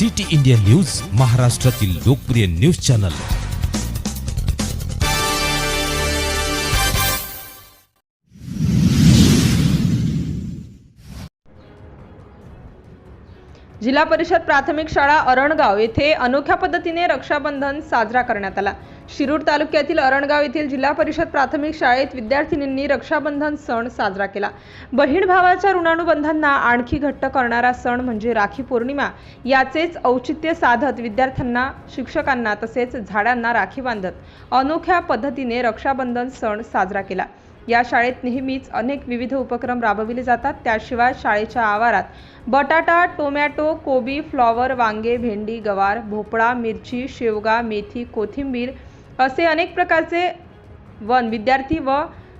City India news महाराष्ट्रातील लोकप्रिय news channel. जिल्हा परिषद प्राथमिक शाळा अरणगाव येथे अनोख्या पद्धतीने रक्षाबंधन साजरा करण्यात आला. शिरूर तालुक्यातील अरणगाव येथील जिल्हा परिषद प्राथमिक शाळेत विद्यार्थिनींनी रक्षाबंधन सण साजरा केला. बहीण भावाच्या ऋणानुबंधांना आणखी घट्ट करणारा सण म्हणजे राखी पौर्णिमा. याचेच औचित्य साधत विद्यार्थ्यांना शिक्षकांना तसेच झाडांना राखी बांधत अनोख्या पद्धतीने रक्षाबंधन सण साजरा केला. या शाळेत नेहमीच अनेक विविध उपक्रम राबविले जातात. त्याशिवाय शाळेच्या आवारात बटाटा टोमॅटो कोबी फ्लॉवर वांगे भेंडी गवार भोपळा मिरची शेवगा मेथी कोथिंबीर असे अनेक प्रकारचे वन विद्यार्थी व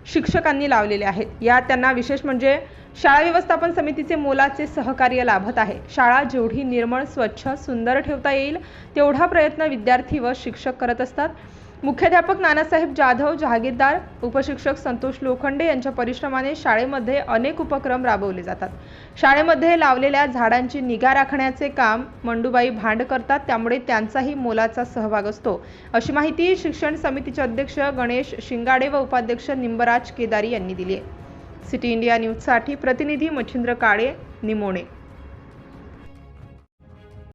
शिक्षकांनी लावलेले आहेत. यात त्यांना विशेष म्हणजे शाळा व्यवस्थापन समितीचे मोलाचे सहकार्य लाभत आहे. शाळा जेवढी निर्मळ स्वच्छ सुंदर ठेवता येईल तेवढा प्रयत्न विद्यार्थी व शिक्षक करत असतात. मुख्याध्यापक नानासाहेब जाधव जहागीरदार उपशिक्षक संतोष लोखंडे यांच्या परिश्रमाने शाळेमध्ये अनेक उपक्रम राबवले जातात. शाळेमध्ये लावलेल्या झाडांची निगा राखण्याचे काम मंडूबाई भांड करतात त्यामुळे त्यांचाही मोलाचा सहभाग असतो. अशी माहिती शिक्षण समितीचे अध्यक्ष गणेश शिंगाडे व उपाध्यक्ष निंबराज केदारी यांनी दिली आहे. सिटी इंडिया न्यूजसाठी प्रतिनिधी मच्छिंद्र काळे निमोणे.